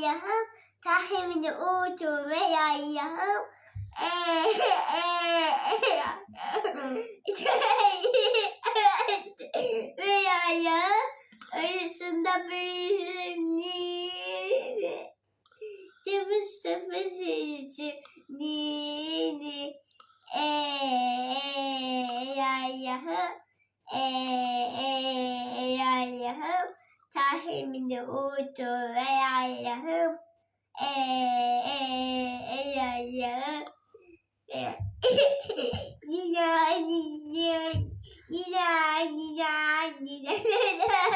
yahım tahmini uçu ve yahım ve yahım arasında büyüsünü Tıfış tıfış nini e yahım e yahım tahmini yahım e yahım Nina, nina, nina, nina, nina, nina.